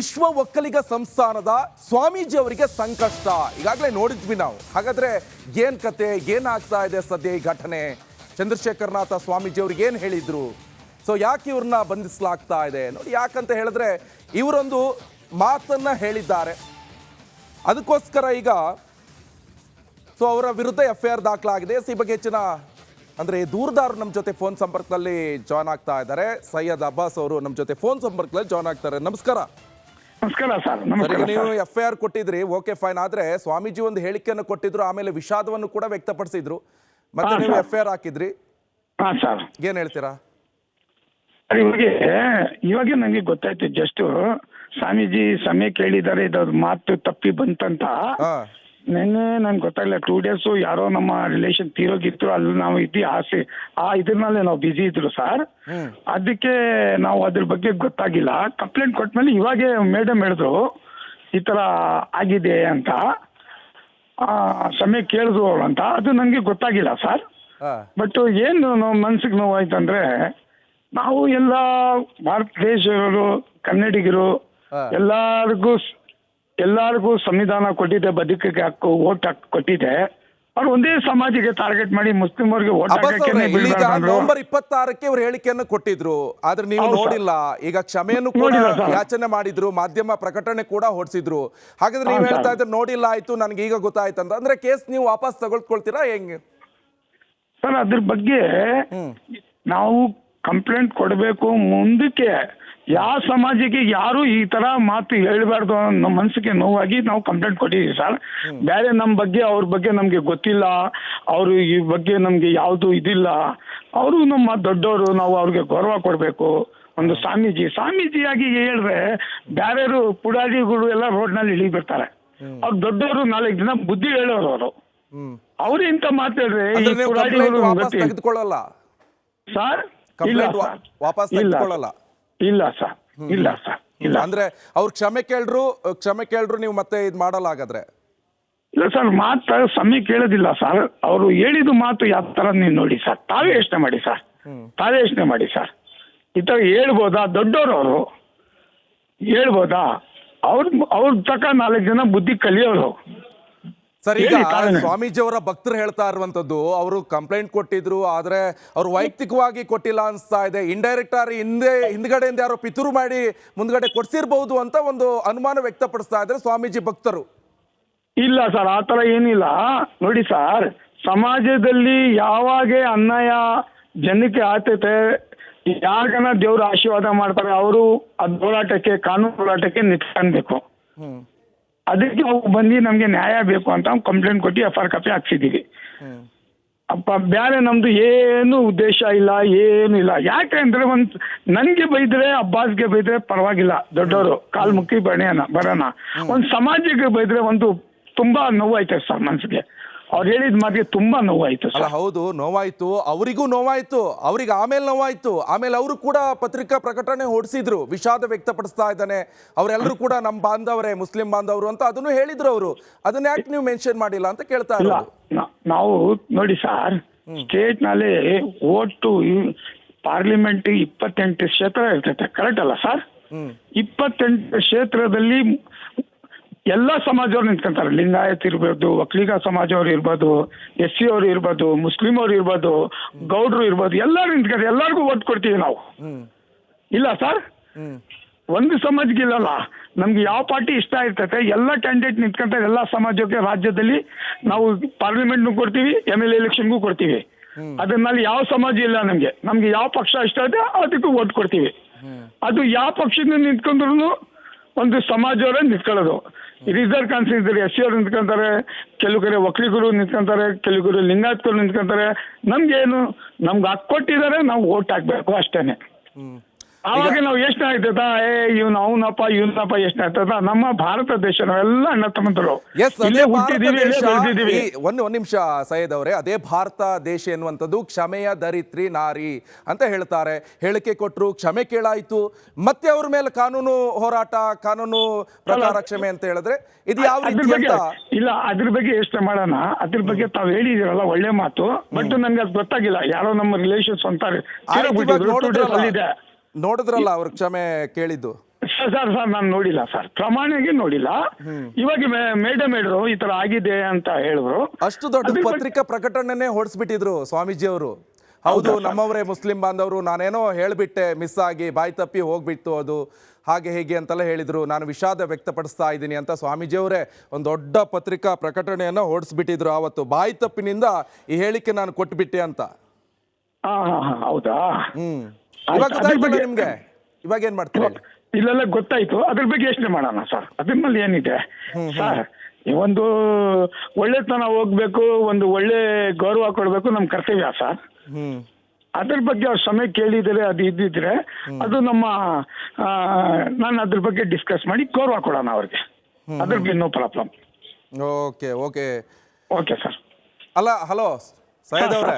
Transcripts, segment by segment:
ವಿಶ್ವ ಒಕ್ಕಲಿಗ ಸಂಸ್ಥಾನದ ಸ್ವಾಮೀಜಿ ಅವರಿಗೆ ಸಂಕಷ್ಟ. ಈಗಾಗಲೇ ನೋಡಿದ್ವಿ ನಾವು. ಹಾಗಾದ್ರೆ ಏನ್ ಕತೆ ಏನಾಗ್ತಾ ಇದೆ ಸದ್ಯ ಈ ಘಟನೆ? ಚಂದ್ರಶೇಖರನಾಥ ಸ್ವಾಮೀಜಿ ಅವ್ರಿಗೆ ಏನು ಹೇಳಿದ್ರು? ಸೊ ಯಾಕೆ ಇವ್ರನ್ನ ಬಂಧಿಸಲಾಗ್ತಾ ಇದೆ? ನೋಡಿ, ಯಾಕಂತ ಹೇಳಿದ್ರೆ ಇವರೊಂದು ಮಾತನ್ನ ಹೇಳಿದ್ದಾರೆ. ಅದಕ್ಕೋಸ್ಕರ ಈಗ ಸೊ, ಅವರ ವಿರುದ್ಧ ಎಫ್ ಐ ಆರ್ ದಾಖಲಾಗಿದೆ ಈ ಬಗ್ಗೆ ಹೆಚ್ಚಿನ ಅಂದ್ರೆ ದೂರದಾರರು ನಮ್ಮ ಜೊತೆ ಫೋನ್ ಸಂಪರ್ಕದಲ್ಲಿ ಜಾಯ್ನ್ ಆಗ್ತಾ ಇದ್ದಾರೆ. ಸೈಯದ್ ಅಬ್ಬಾಸ್ ಅವರು ನಮ್ಮ ಜೊತೆ ಫೋನ್ ಸಂಪರ್ಕದಲ್ಲಿ ಜಾಯ್ನ್ ಆಗ್ತಾರೆ. ನಮಸ್ಕಾರ. ನಮಸ್ಕಾರ ಸರ್ ನೀವು ಎಫ್ ಐ ಆರ್ ಕೊಟ್ಟಿದ್ರಿ ಓಕೆ ಫೈನ್ ಆದ್ರೆ ಸ್ವಾಮೀಜಿ ಒಂದು ಹೇಳಿಕೆಯನ್ನು ಕೊಟ್ಟಿದ್ರು ಆಮೇಲೆ ವಿಷಾದವನ್ನು ಕೂಡ ವ್ಯಕ್ತಪಡಿಸಿದ್ರು. ಮತ್ತೆ ನೀವು. ಎಫ್ ಐ ಆರ್ ಹಾಕಿದ್ರಿ. ಹಾ ಸರ್. ಏನ್ ಹೇಳ್ತೀರಾ? ಇವಾಗ ಇವಾಗ ನನಗೆ ಗೊತ್ತಾಯ್ತು ಜಸ್ಟ್ ಸ್ವಾಮೀಜಿ ಸಮಯ ಕೇಳಿದ್ದಾರೆ ಇದ್ರ ಮಾತು ತಪ್ಪಿ ಬಂತಂತ. ನೆನ್ನೆ ನಂಗೆ ಗೊತ್ತಾಗಲ್ಲ ಟೂ ಡೇಸು ಯಾರೋ ನಮ್ಮ ರಿಲೇಷನ್ ತೀರೋಗಿತ್ತು ಅಲ್ಲಿ ನಾವು ಇದ್ದಿ ಆಸೆ. ಆ ಇದ್ರಲ್ಲೇ ನಾವು ಬಿಸಿ ಇದ್ರು ಸರ್ ಅದಕ್ಕೆ ನಾವು ಅದ್ರ ಬಗ್ಗೆ ಗೊತ್ತಾಗಿಲ್ಲ. ಕಂಪ್ಲೇಂಟ್ ಕೊಟ್ಮೇಲೆ ಇವಾಗೆ ಮೇಡಮ್ ಹೇಳಿದ್ರು ಈ ಥರ ಆಗಿದೆ ಅಂತ. ಸಮಯ ಕೇಳಿದ್ರು ಅವಳು ಅಂತ. ಅದು ನನಗೆ ಗೊತ್ತಾಗಿಲ್ಲ ಸರ್ ಬಟ್ ಏನು ನಮ್ಮ ಮನ್ಸಿಗೆ ನೋವಾಯ್ತಂದ್ರೆ ನಾವು ಎಲ್ಲ ಭಾರತ ದೇಶದವರು ಕನ್ನಡಿಗರು. ಎಲ್ಲರಿಗೂ ಎಲ್ಲರಿಗೂ ಸಂವಿಧಾನ ಕೊಟ್ಟಿದೆ ಬದುಕಿಗೆ ಹಕ್ಕು ಓಟ್ ಹಕ್ಕು ಕೊಟ್ಟಿದೆ ಅವ್ರು ಒಂದೇ ಸಮಾಜಕ್ಕೆ ಟಾರ್ಗೆಟ್ ಮಾಡಿ ಮುಸ್ಲಿಮರಿಗೆ ಓಟ್ ಅಬ್ಬಾಸ್ ಅವ್ರೆ, ಇಲ್ಲೀಗ ನವೆಂಬರ್ ಇಪ್ಪತ್ತಾರಕ್ಕೆ ಅವ್ರ ಹೇಳಿಕೆಯನ್ನು ಕೊಟ್ಟಿದ್ರು. ಆದ್ರೆ ನೀವು ಹೌದು ಸರ್. ನೋಡಿಲ್ಲ. ಈಗ ಕ್ಷಮೆಯನ್ನು ಕೂಡ ನೋಡಿಲ್ಲ ಸರ್. ಯಾಚನೆ ಮಾಡಿದ್ರು ಮಾಧ್ಯಮ ಪ್ರಕಟಣೆ ಕೂಡ ಹೊರಡಿಸಿದ್ರು ಹಾಗಾದ್ರೆ ನೀವು ಸರ್. ಹೇಳ್ತಾ ಇದ್ರೆ ನೋಡಿಲ್ಲ ಆಯ್ತು ನನ್ಗೆ ಈಗ ಗೊತ್ತಾಯ್ತು ಅಂತ ಅಂದ್ರೆ ಕೇಸ್ ನೀವು ವಾಪಸ್ ತಗೊಳ್ಕೊಳ್ತೀರಾ ಹೆಂಗೆ? ಸರ್ ಅದ್ರ ಬಗ್ಗೆ ನಾವು ಕಂಪ್ಲೇಂಟ್ ಕೊಡಬೇಕು ಮುಂದಕ್ಕೆ. ಯಾವ ಸಮಾಜಕ್ಕೆ ಯಾರು ಈ ತರ ಮಾತು ಹೇಳಬಾರ್ದು ನಮ್ಮ ಮನಸ್ಸಿಗೆ ನೋವಾಗಿ ನಾವು ಕಂಪ್ಲೇಂಟ್ ಕೊಟ್ಟಿದ್ದೀವಿ ಸರ್ ಬೇರೆ ನಮ್ಮ ಬಗ್ಗೆ ಅವ್ರ ಬಗ್ಗೆ ನಮಗೆ ಗೊತ್ತಿಲ್ಲ. ಅವರು ಈ ಬಗ್ಗೆ ನಮಗೆ ಯಾವುದು ಇದಿಲ್ಲ. ಅವರು ನಮ್ಮ ದೊಡ್ಡವರು ನಾವು ಅವ್ರಿಗೆ ಗೌರವ ಕೊಡಬೇಕು. ಒಂದು ಸ್ವಾಮೀಜಿ ಸ್ವಾಮೀಜಿಯಾಗಿ ಹೇಳ್ರೆ ಬೇರೆಯವರು ಪುಡಾರಿಗಳು ಎಲ್ಲ ರೋಡ್ನಲ್ಲಿ ಇಳಿ ಬಿಡ್ತಾರೆ ಅವ್ರ ದೊಡ್ಡವರು ನಾಲ್ಕು ದಿನ ಬುದ್ಧಿ ಹೇಳೋರು ಅವರು. ಅವ್ರು ಇಂಥ ಮಾತಾಡ್ರೆ ಈ ಪುಡಾರಿಗಳು. ಸರ್ ಇಲ್ಲ ವಾಪಸ್ ಇಲ್ಲ. ತೆಗೆದುಕೊಳ್ಳಲ್ಲ. ಇಲ್ಲ ಸರ್ ಇಲ್ಲ ಸರ್ ಇಲ್ಲ. ಅಂದ್ರೆ ಅವ್ರು ಕ್ಷಮೆ ಕೇಳ್ರು ಕ್ಷಮೆ ಕೇಳ್ರು ನೀವು ಮತ್ತೆ ಇದ್ ಮಾಡಲ್ಲ ಹಾಗಾದ್ರೆ ಇಲ್ಲ ಸರ್ ಮಾತು ಸಮಯ ಕೇಳೋದಿಲ್ಲ ಸರ್. ಅವರು ಹೇಳಿದ ಮಾತು ಯಾವ ಥರ ನೀವು ನೋಡಿ ಸರ್. ತಾವೇ ಯೋಚನೆ ಮಾಡಿ ಸರ್. ತಾವೇ ಯೋಚನೆ ಮಾಡಿ ಸರ್. ಈ ಥರ ಹೇಳ್ಬೋದಾ? ದೊಡ್ಡವರು ಅವರು ಹೇಳ್ಬೋದಾ? ಅವ್ರ ಅವ್ರ ತಕ್ಕ ನಾಲ್ಕು ಜನ ಬುದ್ಧಿ ಕಲಿಯೋರು. ಸರ್ ಈಗ ಸ್ವಾಮೀಜಿ ಅವರ ಭಕ್ತರು ಹೇಳ್ತಾ ಇರುವಂತದ್ದು ಅವರು ಕಂಪ್ಲೇಂಟ್ ಕೊಟ್ಟಿದ್ರು ಆದ್ರೆ ಅವ್ರು ವೈಯಕ್ತಿಕವಾಗಿ ಕೊಟ್ಟಿಲ್ಲ ಅನ್ಸ್ತಾ ಇದೆ. ಇಂಡೈರೆಕ್ಟ್ ಆಗಿ ಹಿಂದೆ ಹಿಂದ್ಗಡೆಯಿಂದ ಯಾರೋ ಪಿತೂರು ಮಾಡಿ ಮುಂದ್ಗಡೆ ಕೊಡ್ಸಿರ್ಬಹುದು ಅಂತ ಒಂದು ಅನುಮಾನ ವ್ಯಕ್ತಪಡಿಸ್ತಾ ಇದ್ರೆ ಸ್ವಾಮೀಜಿ ಭಕ್ತರು. ಇಲ್ಲ ಸರ್ ಆತರ ಏನಿಲ್ಲ. ನೋಡಿ ಸರ್ ಸಮಾಜದಲ್ಲಿ ಯಾವಾಗ ಅನ್ಯಾಯ ಜನಕ್ಕೆ ಆತೈತೆ ಯಾರ್ಗನ ದೇವ್ರ ಆಶೀರ್ವಾದ ಮಾಡ್ತಾರೆ ಅವರು ಅದ್ ಹೋರಾಟಕ್ಕೆ ಕಾನೂನು ಹೋರಾಟಕ್ಕೆ ನಿಂತ್ಕೊಳ್ಬೇಕು. ಹ್ಮ್. ಅದಕ್ಕೆ ಅವ್ರು ಬಂದು ನಮಗೆ ನ್ಯಾಯ ಬೇಕು ಅಂತ ಕಂಪ್ಲೇಂಟ್ ಕೊಟ್ಟು ಎಫ್ ಆರ್ ಕಾಪಿ ಹಾಕ್ಸಿದ್ದೀವಿ ಅಪ್ಪ ಬೇರೆ ನಮ್ದು ಏನು ಉದ್ದೇಶ ಇಲ್ಲ ಏನು ಇಲ್ಲ. ಯಾಕೆಂದ್ರೆ ಒಂದ್ ನನ್ಗೆ ಬೈದ್ರೆ ಅಬ್ಬಾಸ್ಗೆ ಬೈದ್ರೆ ಪರವಾಗಿಲ್ಲ. ದೊಡ್ಡವರು ಕಾಲ್ ಮುಕ್ಕಿ ಬಣ್ಣ ಬರೋಣ ಒಂದ್ ಸಮಾಜಕ್ಕೆ ಬೈದ್ರೆ ಒಂದು ತುಂಬಾ ನೋವಾಯ್ತದೆ ಸರ್ ಮನ್ಸಿಗೆ. ಅವ್ರು ಹೇಳಿದ ಮಾತಿಗೆ ತುಂಬಾ ನೋವಾಯ್ತು ಅಲ್ಲ ಸರ್ ಹೌದು ನೋವಾಯ್ತು. ಅವರಿಗೂ ನೋವಾಯ್ತು. ಅವ್ರಿಗೆ ಆಮೇಲೆ ನೋವಾಯ್ತು. ಆಮೇಲೆ ಅವರು ಕೂಡ ಪತ್ರಿಕಾ ಪ್ರಕಟಣೆ ಹೊಡಿಸಿದ್ರು. ವಿಷಾದ ವ್ಯಕ್ತಪಡಿಸ್ತಾ ಇದ್ದಾನೆ. ಅವರೆಲ್ಲರೂ ಕೂಡ ನಮ್ಮ ಬಾಂಧವರೇ ಮುಸ್ಲಿಂ ಬಾಂಧವರು ಅಂತ ಅದನ್ನು ಹೇಳಿದ್ರು ಅವರು. ಅದನ್ನ ಯಾಕೆ ನೀವು ಮೆನ್ಷನ್ ಮಾಡಿಲ್ಲ ಅಂತ ಕೇಳ್ತಾ ಇಲ್ಲ ಇರೋದು? ನಾ- ನಾವು ನೋಡಿ ಸರ್ ಸ್ಟೇಟ್ನಲ್ಲಿ ಓಟು ಪಾರ್ಲಿಮೆಂಟ್ ಇಪ್ಪತ್ತೆಂಟು ಕ್ಷೇತ್ರ ಇರ್ತೈತೆ. ಕರೆಕ್ಟ್ ಅಲ್ಲ ಸರ್? ಹ್ಮ್. ಇಪ್ಪತ್ತೆಂಟು ಕ್ಷೇತ್ರದಲ್ಲಿ ಎಲ್ಲ ಸಮಾಜವ್ರು ನಿಂತ್ಕೊಂತಾರೆ. ಲಿಂಗಾಯತ್ ಇರ್ಬೋದು ಒಕ್ಕಲಿಗ ಸಮಾಜವ್ರು ಇರ್ಬೋದು ಎಸ್ ಸಿ ಅವ್ರು ಇರ್ಬೋದು ಮುಸ್ಲಿಂ ಅವ್ರು ಇರ್ಬೋದು ಗೌಡ್ರು ಇರ್ಬೋದು ಎಲ್ಲರೂ ನಿಂತ್ಕೊಂತಾರೆ. ಎಲ್ಲರಿಗೂ ಓಟ್ ಕೊಡ್ತೀವಿ ನಾವು. ಇಲ್ಲ ಸರ್? ಒಂದು ಸಮಾಜಕ್ಕೆ ಇಲ್ಲಲ್ಲ ನಮ್ಗೆ ಯಾವ ಪಾರ್ಟಿ ಇಷ್ಟ ಇರ್ತೈತೆ ಎಲ್ಲ ಕ್ಯಾಂಡಿಡೇಟ್ ನಿಂತ್ಕೊಂತ ಎಲ್ಲ ಸಮಾಜಕ್ಕೆ ರಾಜ್ಯದಲ್ಲಿ ನಾವು ಪಾರ್ಲಿಮೆಂಟ್ ನು ಕೊಡ್ತೀವಿ ಎಂ ಎಲ್ ಎಲೆಕ್ಷನ್ಗೂ ಕೊಡ್ತೀವಿ. ಅದರಲ್ಲಿ ಯಾವ ಸಮಾಜ ಇಲ್ಲ ನಮಗೆ. ನಮ್ಗೆ ಯಾವ ಪಕ್ಷ ಇಷ್ಟ ಇದೆ ಅದಕ್ಕೂ ಓಟ್ ಕೊಡ್ತೀವಿ. ಅದು ಯಾವ ಪಕ್ಷದಿಂದ ನಿಂತ್ಕೊಂಡ್ರು ಒಂದು ಸಮಾಜವರೇ ನಿಂತ್ಕೊಳ್ಳೋದು. ರಿಸರ್ವ್ ಕಾನ್ಸ್ಟಿಟ್ಯೂನ್ಸಿ ಎಸ್ ಸಿ ಅವ್ರು ನಿಂತ್ಕೊಂತಾರೆ ಕೆಲವು ಕಡೆ ಒಕ್ಕಲಿಗರು ನಿಂತ್ಕೊಂತಾರೆ ಕೆಲವು ಕಡೆ ಲಿಂಗಾಯತ್ಗಳು ನಿಂತ್ಕೊಂತಾರೆ. ನಮ್ಗೇನು, ನಮ್ಗೆ ಹಕ್ಕು ಕೊಟ್ಟಿದ್ದಾರೆ ನಾವು ಓಟ್ ಹಾಕ್ಬೇಕು ಅಷ್ಟೇನೆ. ಆವಾಗ ನಾವು ಎಷ್ಟು ಆಗ್ತದ? ಏ ಇವ್ನ ಅವನಪ್ಪ ಇವನಪ್ಪ ಎಷ್ಟು ಆಗ್ತದ? ನಮ್ಮ ಭಾರತ ದೇಶ ನಾವೆಲ್ಲ ಅಣ್ಣ ತಮ್ಮಂತರು ಈ- ಒಂದು ಒಂದ್ ನಿಮಿಷ ಸೈಯದ್ ಅವರೇ. ಅದೇ ಭಾರತ ದೇಶ ಎನ್ನುವಂಥದ್ದು ಕ್ಷಮೆಯ ದರಿತ್ರಿ ನಾರಿ ಅಂತ ಹೇಳ್ತಾರೆ. ಹೇಳಿಕೆ ಕೊಟ್ಟರು ಕ್ಷಮೆ ಕೇಳಾಯ್ತು. ಮತ್ತೆ ಅವ್ರ ಮೇಲೆ ಕಾನೂನು ಹೋರಾಟ ಕಾನೂನು ಪ್ರಕಾರ ಕ್ಷಮೆ ಅಂತ ಹೇಳಿದ್ರೆ ಇದು ಯಾವ ರೀತಿ ಅಂತ? ಇಲ್ಲ ಅದ್ರ ಬಗ್ಗೆ ಯೋಚನೆ ಮಾಡೋಣ. ಅದ್ರ ಬಗ್ಗೆ ತಾವ್ ಹೇಳಿದಿರಲ್ಲ ಒಳ್ಳೆ ಮಾತು. ಬಟ್ ನಂಗೆ ಅದು ಗೊತ್ತಾಗಿಲ್ಲ. ಯಾರೋ ನಮ್ಮ ರಿಲೇಷನ್ಸ್ ಅಂತಾರೆ ನೋಡಿದ್ರಲ್ಲ ಅವ್ರ ಕ್ಷಮೆ ಕೇಳಿದ್ದು? ಸರ್ ಸರ್ ನಾನು ನೋಡಿಲ್ಲ ಸರ್. ಪ್ರಮಾಣಿಗೆ ನೋಡಿಲ್ಲ. ಇವಾಗ ಮೇಡಮ್ ಹೇಳಿದ್ರು ಈ ತರ ಆಗಿದೆ ಅಂತ ಹೇಳಿದ್ರು. ಅಷ್ಟು ದೊಡ್ಡ ಪತ್ರಿಕಾ ಪ್ರಕಟಣೆನೇ ಹೊರಡಿಸ್ಬಿಟ್ಟಿದ್ರು ಸ್ವಾಮೀಜಿ ಅವರು ಹೌದು ನಮ್ಮವರೇ ಮುಸ್ಲಿಂ ಬಾಂಧವರು ನಾನೇನೋ ಹೇಳ್ಬಿಟ್ಟೆ ಮಿಸ್ ಆಗಿ ಬಾಯಿ ತಪ್ಪಿ ಹೋಗ್ಬಿಟ್ಟು ಅದು. ಹಾಗೆ ಹೇಗೆ ಅಂತೆಲ್ಲ ಹೇಳಿದ್ರು. ನಾನು ವಿಷಾದ ವ್ಯಕ್ತಪಡಿಸ್ತಾ ಇದ್ದೀನಿ ಅಂತ ಸ್ವಾಮೀಜಿ ಅವರೇ ಒಂದು ದೊಡ್ಡ ಪತ್ರಿಕಾ ಪ್ರಕಟಣೆಯನ್ನು ಹೊಡಿಸ್ಬಿಟ್ಟಿದ್ರು ಆವತ್ತು ಬಾಯಿ ತಪ್ಪಿನಿಂದ ಈ ಹೇಳಿಕೆ ನಾನು ಕೊಟ್ಬಿಟ್ಟೆ ಅಂತ. ಹಾ ಹಾ ಹಾ ಹೌದಾ? ಹ್ಮ್. ಇವಾಗ ಅದ್ರ ಗೊತ್ತಾಯ್ತಲ್ಲ ಬಗ್ಗೆ- ನಿಮ್ಗೆ? ಇವಾಗ ಏನ್ ಮಾಡ್ತೀರಿ? ಹೇಳಿ? ಇಲ್ಲೆಲ್ಲ ಗೊತ್ತಾಯ್ತು. ಅದ್ರ ಬಗ್ಗೆ ಯೋಚನೆ ಮಾಡೋಣ ಸರ್. ಅದ್ರಲ್ಲಿ ಏನಿದೆ? ಸರ್ ಈ ಒಂದು ಒಳ್ಳೆತನ ಹೋಗ್ಬೇಕು ಒಂದು ಒಳ್ಳೆ ಗೌರವ ಕೊಡ್ಬೇಕು ನಮ್ ಕರ್ತವ್ಯ ಸರ್. ಹ್ಮ್. ಅದ್ರ ಬಗ್ಗೆ ಅವ್ರ ಸಮಯ ಕೇಳಿದರೆ ಅದು ಇದ್ದಿದ್ರೆ ಅದು ನಮ್ಮ ನಾನು ಅದ್ರ ಬಗ್ಗೆ ಡಿಸ್ಕಸ್ ಮಾಡಿ ಗೌರವ ಕೊಡೋಣ ಅವ್ರಿಗೆ. ಅದ್ರ ಬಗ್ಗೆ no problem okay okay. Okay sir. ಅಲ್ಲ ಹಲೋ ಸಯದ್ ಅವರೇ.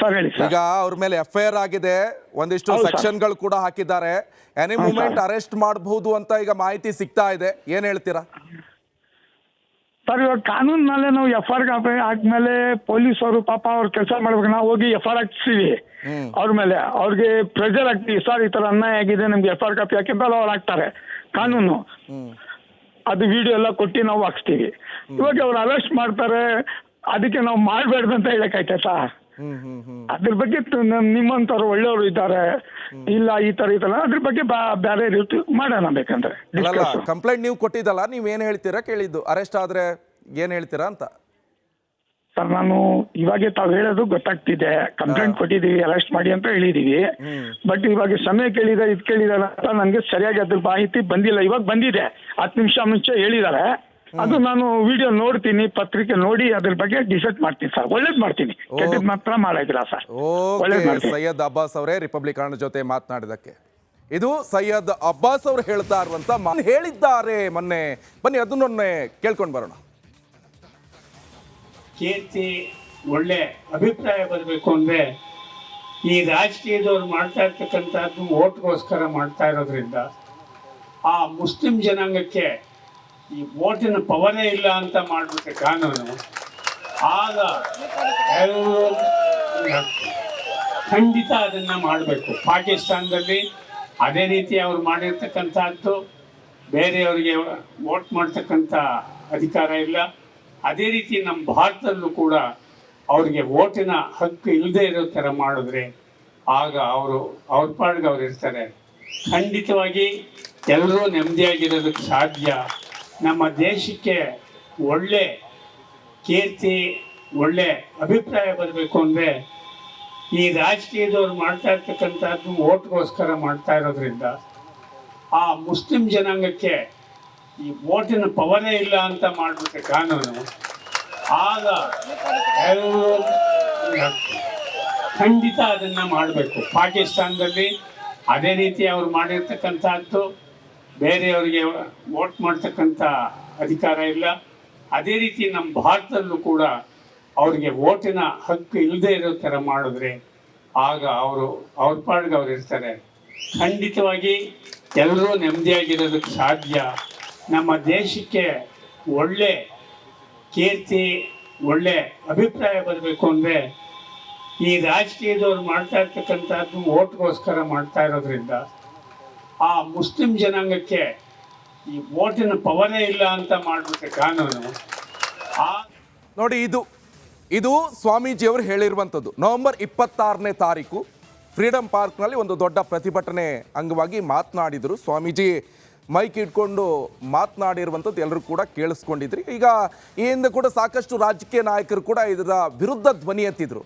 ಸರ್ ಹೇಳಿ ಸರ್ ಈಗ ಅವ್ರ ಮೇಲೆ ಎಫ್ ಐ ಆರ್ ಆಗಿದೆ ಒಂದಿಷ್ಟು ಸೆಕ್ಷನ್ಗಳು ಸೆಕ್ಷನ್ಗಳು ಕೂಡ ಹಾಕಿದ್ದಾರೆ. ಎನಿ ಹೌದು ಮೂಮೆಂಟ್. ಅರೆಸ್ಟ್ ಮಾಡಬಹುದು ಅಂತ ಈಗ ಮಾಹಿತಿ ಸಿಗ್ತಾ ಇದೆ. ಏನ್ ಹೇಳ್ತೀರಾ? ಸರ್ ಇವಾಗ ಕಾನೂನ್ ಮೇಲೆ ನಾವು ಎಫ್ ಆರ್ ಆದ್ಮೇಲೆ ಪೊಲೀಸ್ ಅವರು ಪಾಪ ಅವ್ರ ಕೆಲಸ ಮಾಡ್ಬೇಕು. ನಾವು ಹೋಗಿ ಎಫ್ ಆರ್ ಹಾಕ್ತೀವಿ ಹ್ಮ್. ಅವ್ರ ಮೇಲೆ. ಅವ್ರಿಗೆ ಪ್ರೆಷರ್ ಹಾಕ್ತೀವಿ. ಸರ್ ಈ ತರ ಅನ್ಯಾಯ ಆಗಿದೆ ನಮ್ಗೆ ಎಫ್ ಆರ್ ಕಾಪಿ ಹಾಕಿ ಮೇಲೆ ಅವ್ರು ಹಾಕ್ತಾರೆ. ಕಾನೂನು. ಅದು ವಿಡಿಯೋ ಎಲ್ಲ ಕೊಟ್ಟು ನಾವು ಹಾಕ್ಸ್ತೀವಿ. ಇವಾಗ ಅವ್ರು ಅರೆಸ್ಟ್ ಮಾಡ್ತಾರೆ. ಅದಕ್ಕೆ ನಾವು ಮಾಡ್ಬೇಡ್ದಂತ ಹೇಳಕ್ ಹೇಳಕ್ಕಾಯ್ತಾ ಸರ್ ಅದ್ರ ಬಗ್ಗೆ ನಿಮ್ಮಂತವ್ರು ಒಳ್ಳೆಯವರು ಇದ್ದಾರೆ. ಇಲ್ಲ ಈ ತರ ಇದಲ್ಲ ಅದ್ರ ಬಗ್ಗೆ ಬೇರೆ ರೀತಿ ಮಾಡೋಣ ಬೇಕಂದ್ರೆ. ಕಂಪ್ಲೇಂಟ್ ನೀವು ಕೊಟ್ಟಿದ್ದಲ್ಲ ನೀವ್ ಏನ್ ಹೇಳ್ತೀರಾ ಕೇಳಿದ್ದು? ಅರೆಸ್ಟ್ ಆದ್ರೆ ಏನ್ ಹೇಳ್ತೀರಾ ಅಂತ. ಸರ್ ನಾನು ಇವಾಗೆ ತಾವು ಹೇಳೋದು ಗೊತ್ತಾಗ್ತಿದೆ. ಕಂಪ್ಲೇಂಟ್ ಕೊಟ್ಟಿದೀವಿ ಅರೆಸ್ಟ್ ಮಾಡಿ ಅಂತ ಹೇಳಿದೀವಿ. ಬಟ್ ಇವಾಗ ಸಮಯ ಕೇಳಿದ ಇದ್ ಕೇಳಿದಾರ ಅಂತ ನನಗೆ ಸರಿಯಾಗಿ ಅದ್ರ ಮಾಹಿತಿ ಬಂದಿಲ್ಲ. ಇವಾಗ ಬಂದಿದೆ. ಹತ್ತು ನಿಮಿಷ ಮುಂಚೆ ಹೇಳಿದ್ದಾರೆ ಅದು ನಾನು ವಿಡಿಯೋ ನೋಡ್ತೀನಿ ಪತ್ರಿಕೆ ನೋಡಿ ಅದ್ರ ಬಗ್ಗೆ ಡಿಸೈಡ್ ಮಾಡ್ತೀನಿ ಸರ್ ಒಳ್ಳೇದ್ ಮಾಡ್ತೀನಿ. ಕೆಟ್ಟದ್ ಮಾತ್ರ ಮಾಡೋದಿಲ್ಲ ಸರ್ ಒಳ್ಳೇದ್ ಓಕೆ ಮಾಡ್ತೀನಿ. ಸೈಯದ್ ಅಬ್ಬಾಸ್ ಅವರೇ ರಿಪಬ್ಲಿಕನ್ ಜೊತೆ ಮಾತನಾಡಿದಕ್ಕೆ ಇದು ಸೈಯದ್ ಅಬ್ಬಾಸ್ ಅವರು ಹೇಳ್ತಾ ಇರುವಂತ ಹೇಳಿದ್ದಾರೆ ಮೊನ್ನೆ. ಬನ್ನಿ ಅದನ್ನೊಮ್ಮೆ ಕೇಳ್ಕೊಂಡು ಬರೋಣ. ಕೀರ್ತಿ ಒಳ್ಳೆ ಅಭಿಪ್ರಾಯ ಬರಬೇಕು ಅಂದ್ರೆ ಈ ರಾಜಕೀಯದವ್ರು ಮಾಡ್ತಾ ಇರ್ತಕ್ಕಂಥದ್ದು ಓಟ್ಗೋಸ್ಕರ ಮಾಡ್ತಾ ಇರೋದ್ರಿಂದ ಆ ಮುಸ್ಲಿಂ ಜನಾಂಗಕ್ಕೆ ಈ ಓಟಿನ ಪವರೇ ಇಲ್ಲ ಅಂತ ಮಾಡಿಬಿಟ್ಟೆ ಕಾನೂನು ಆಗ ಖಂಡಿತ ಅದನ್ನು ಮಾಡಬೇಕು. ಪಾಕಿಸ್ತಾನದಲ್ಲಿ ಅದೇ ರೀತಿ ಅವ್ರು ಮಾಡಿರ್ತಕ್ಕಂಥದ್ದು. ಬೇರೆಯವರಿಗೆ ವೋಟ್ ಮಾಡ್ತಕ್ಕಂಥ ಅಧಿಕಾರ ಇಲ್ಲ. ಅದೇ ರೀತಿ ನಮ್ಮ ಭಾರತದಲ್ಲೂ ಕೂಡ ಅವರಿಗೆ ವೋಟಿನ ಹಕ್ಕು ಇಲ್ಲದೆ ಇರೋ ಥರ ಮಾಡಿದ್ರೆ ಆಗ ಅವರು, ಅವ್ರ ಪಾಡ್ಗೆ ಅವ್ರು ಇರ್ತಾರೆ. ಖಂಡಿತವಾಗಿ ಎಲ್ಲರೂ ನೆಮ್ಮದಿಯಾಗಿರೋದಕ್ಕೆ ಸಾಧ್ಯ. ನಮ್ಮ ದೇಶಕ್ಕೆ ಒಳ್ಳೆ ಕೀರ್ತಿ, ಒಳ್ಳೆ ಅಭಿಪ್ರಾಯ ಬರಬೇಕು ಅಂದರೆ ಈ ರಾಜಕೀಯದವ್ರು ಮಾಡ್ತಾ ಇರ್ತಕ್ಕಂಥದ್ದು ಓಟ್ಗೋಸ್ಕರ ಮಾಡ್ತಾ ಇರೋದ್ರಿಂದ ಆ ಮುಸ್ಲಿಂ ಜನಾಂಗಕ್ಕೆ ಈ ಓಟಿನ ಪವರೇ ಇಲ್ಲ ಅಂತ ಮಾಡಿಬಿಟ್ಟೆ ಕಾನೂನು ಆಗ ಖಂಡಿತ ಅದನ್ನು ಮಾಡಬೇಕು. ಪಾಕಿಸ್ತಾನದಲ್ಲಿ ಅದೇ ರೀತಿ ಅವ್ರು ಮಾಡಿರ್ತಕ್ಕಂಥದ್ದು ಬೇರೆಯವರಿಗೆ ವೋಟ್ ಮಾಡ್ತಕ್ಕಂಥ ಅಧಿಕಾರ ಇಲ್ಲ. ಅದೇ ರೀತಿ ನಮ್ಮ ಭಾರತದಲ್ಲೂ ಕೂಡ ಅವರಿಗೆ ಓಟಿನ ಹಕ್ಕು ಇಲ್ಲದೆ ಇರೋ ಥರ ಮಾಡಿದ್ರೆ ಆಗ ಅವರು, ಅವ್ರ ಪಾಡ್ಗೆ ಅವ್ರು ಇರ್ತಾರೆ. ಖಂಡಿತವಾಗಿ ಎಲ್ಲರೂ ನೆಮ್ಮದಿಯಾಗಿರೋದಕ್ಕೆ ಸಾಧ್ಯ. ನಮ್ಮ ದೇಶಕ್ಕೆ ಒಳ್ಳೆ ಕೀರ್ತಿ, ಒಳ್ಳೆ ಅಭಿಪ್ರಾಯ ಬರಬೇಕು ಅಂದರೆ ಈ ರಾಜಕೀಯದವ್ರು ಮಾಡ್ತಾ ಇರ್ತಕ್ಕಂಥದ್ದು ಓಟ್ಗೋಸ್ಕರ ಮಾಡ್ತಾ ಇರೋದ್ರಿಂದ ಆ ಮುಸ್ಲಿಂ ಜನಾಂಗಕ್ಕೆ ಈ ವೋಟಿನ ಪವರೇ ಇಲ್ಲ ಅಂತ ಮಾಡಬೇಕು ಕಾನೂನು, ಆ ನೋಡಿ ಇದು ಇದು ಸ್ವಾಮೀಜಿಯವರು ಹೇಳಿರುವಂಥದ್ದು. ನವೆಂಬರ್ ಇಪ್ಪತ್ತಾರನೇ ತಾರೀಕು ಫ್ರೀಡಮ್ ಪಾರ್ಕ್ನಲ್ಲಿ ಒಂದು ದೊಡ್ಡ ಪ್ರತಿಭಟನೆ ಅಂಗವಾಗಿ ಮಾತನಾಡಿದರು ಸ್ವಾಮೀಜಿ. ಮೈಕ್ ಇಟ್ಕೊಂಡು ಮಾತನಾಡಿರುವಂಥದ್ದು ಎಲ್ಲರೂ ಕೂಡ ಕೇಳಿಸ್ಕೊಂಡಿದ್ರಿ. ಈಗ ಈ ಕೂಡ ಸಾಕಷ್ಟು ರಾಜಕೀಯ ನಾಯಕರು ಕೂಡ ಇದರ ವಿರುದ್ಧ ಧ್ವನಿ ಎತ್ತಿದ್ರು.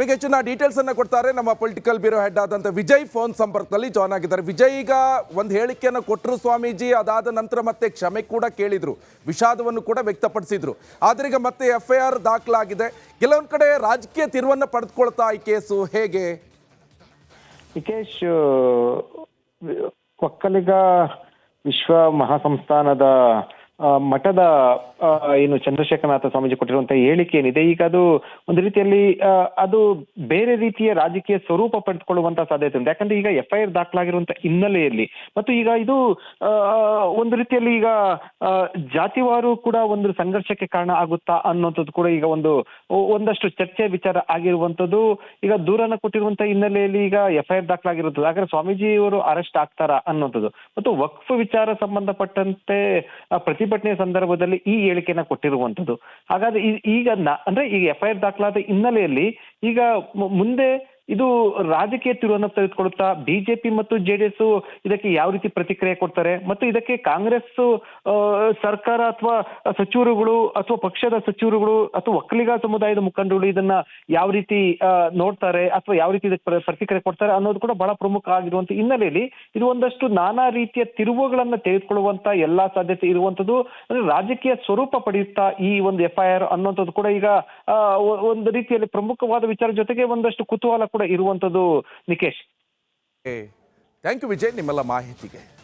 ಈಗ ಹೆಚ್ಚಿನ ಡೀಟೇಲ್ಸ್ ಅನ್ನ ಕೊಡ್ತಾರೆ ನಮ್ಮ ಪೊಲಿಟಿಕಲ್ ಬ್ಯೂರೋ ಹೆಡ್ ಆದಂತ ವಿಜಯ್ ಫೋನ್ ಸಂಪರ್ಕದಲ್ಲಿ ಜಾಯ್ನ್ ಆಗಿದ್ದಾರೆ. ವಿಜಯ್ ಈಗ ಒಂದು ಹೇಳಿಕೆಯನ್ನು ಕೊಟ್ಟರು ಸ್ವಾಮೀಜಿ, ಅದಾದ ನಂತರ ಮತ್ತೆ ಕ್ಷಮೆ ಕೂಡ ಕೇಳಿದ್ರು. ವಿಷಾದವನ್ನು ಕೂಡ ವ್ಯಕ್ತಪಡಿಸಿದ್ರು. ಆದ್ರೆ ಈಗ ಮತ್ತೆ ಎಫ್ ಐ ಆರ್ ದಾಖಲಾಗಿದೆ. ಕೆಲವೊಂದು ಕಡೆ ರಾಜಕೀಯ ತಿರುವನ್ನು ಪಡೆದುಕೊಳ್ತಾ ಈ ಕೇಸು ಹೇಗೆ? ವಿಕೇಶ್ ಒಕ್ಕಲಿಗ ವಿಶ್ವ ಮಹಾಸಂಸ್ಥಾನದ ಮಠದ ಏನು ಚಂದ್ರಶೇಖರನಾಥ ಸ್ವಾಮೀಜಿ ಕೊಟ್ಟಿರುವಂತಹ ಹೇಳಿಕೆ ಏನಿದೆ, ಈಗ ಅದು ಒಂದು ರೀತಿಯಲ್ಲಿ ಅದು ಬೇರೆ ರೀತಿಯ ರಾಜಕೀಯ ಸ್ವರೂಪ ಪಡೆದುಕೊಳ್ಳುವಂತ ಸಾಧ್ಯತೆ ಉಂಟು. ಯಾಕಂದ್ರೆ ಈಗ ಎಫ್ ಐ ಆರ್ ದಾಖಲಾಗಿರುವಂತ ಹಿನ್ನೆಲೆಯಲ್ಲಿ, ಮತ್ತು ಈಗ ಇದು ಒಂದು ರೀತಿಯಲ್ಲಿ ಈಗ ಜಾತಿವಾರು ಕೂಡ ಒಂದು ಸಂಘರ್ಷಕ್ಕೆ ಕಾರಣ ಆಗುತ್ತಾ ಅನ್ನುವಂಥದ್ದು ಕೂಡ ಈಗ ಒಂದು ಒಂದಷ್ಟು ಚರ್ಚೆ ವಿಚಾರ ಆಗಿರುವಂತದ್ದು ಈಗ ದೂರನ ಕೊಟ್ಟಿರುವಂತ ಹಿನ್ನೆಲೆಯಲ್ಲಿ ಈಗ ಎಫ್ ಐ ಆರ್ ದಾಖಲಾಗಿರುತ್ತದೆ ಹಾಗಾದ್ರೆ ಸ್ವಾಮೀಜಿಯವರು ಅರೆಸ್ಟ್ ಆಗ್ತಾರಾ ಅನ್ನುವಂಥದ್ದು. ಮತ್ತು ವಕ್ಫ್ ವಿಚಾರ ಸಂಬಂಧಪಟ್ಟಂತೆ ಪ್ರತಿಭಟನೆ ಸಂದರ್ಭದಲ್ಲಿ ಈ ಹೇಳಿಕೆನ ಕೊಟ್ಟಿರುವಂತದ್ದು ಹಾಗಾದ್ರೆ ಈ- ಈಗ ಅಂದ್ರೆ ಈಗ ಎಫ್ ಐ ಆರ್ ದಾಖಲಾದ ಹಿನ್ನೆಲೆಯಲ್ಲಿ ಈಗ ಮುಂದೆ ಇದು ರಾಜಕೀಯ ತಿರುವನ್ನು ತೆಗೆದುಕೊಳ್ಳುತ್ತಾ ಬಿಜೆಪಿ ಮತ್ತು ಜೆಡಿಎಸ್ ಇದಕ್ಕೆ ಯಾವ ರೀತಿ ಪ್ರತಿಕ್ರಿಯೆ ಕೊಡ್ತಾರೆ? ಮತ್ತು ಇದಕ್ಕೆ ಕಾಂಗ್ರೆಸ್ ಸರ್ಕಾರ ಅಥವಾ ಸಚಿವರುಗಳು ಅಥವಾ ಪಕ್ಷದ ಸಚಿವರುಗಳು ಅಥವಾ ಒಕ್ಕಲಿಗ ಸಮುದಾಯದ ಮುಖಂಡರುಗಳು ಇದನ್ನ ಯಾವ ರೀತಿ ನೋಡ್ತಾರೆ ಅಥವಾ ಯಾವ ರೀತಿ ಇದಕ್ಕೆ ಪ್ರತಿಕ್ರಿಯೆ ಕೊಡ್ತಾರೆ ಅನ್ನೋದು ಕೂಡ ಬಹಳ ಪ್ರಮುಖ ಆಗಿರುವಂತ ಹಿನ್ನೆಲೆಯಲ್ಲಿ ಇದು ಒಂದಷ್ಟು ನಾನಾ ರೀತಿಯ ತಿರುವುಗಳನ್ನ ತೆಗೆದುಕೊಳ್ಳುವಂತ ಎಲ್ಲಾ ಸಾಧ್ಯತೆ ಇರುವಂತದ್ದು. ಅಂದ್ರೆ ರಾಜಕೀಯ ಸ್ವರೂಪ ಪಡೆಯುತ್ತಾ ಈ ಒಂದು ಎಫ್ ಐ ಆರ್ ಅನ್ನುವಂಥದ್ದು ಕೂಡ ಈಗ ಒಂದು ರೀತಿಯಲ್ಲಿ ಪ್ರಮುಖವಾದ ವಿಚಾರ ಜೊತೆಗೆ ಒಂದಷ್ಟು ಕುತೂಹಲ ಕೂಡ ಇರುವಂತದ್ದು ನಿಕೇಶ್. ಥ್ಯಾಂಕ್ ಯು ವಿಜಯ್ ನಿಮ್ಮೆಲ್ಲ ಮಾಹಿತಿಗೆ.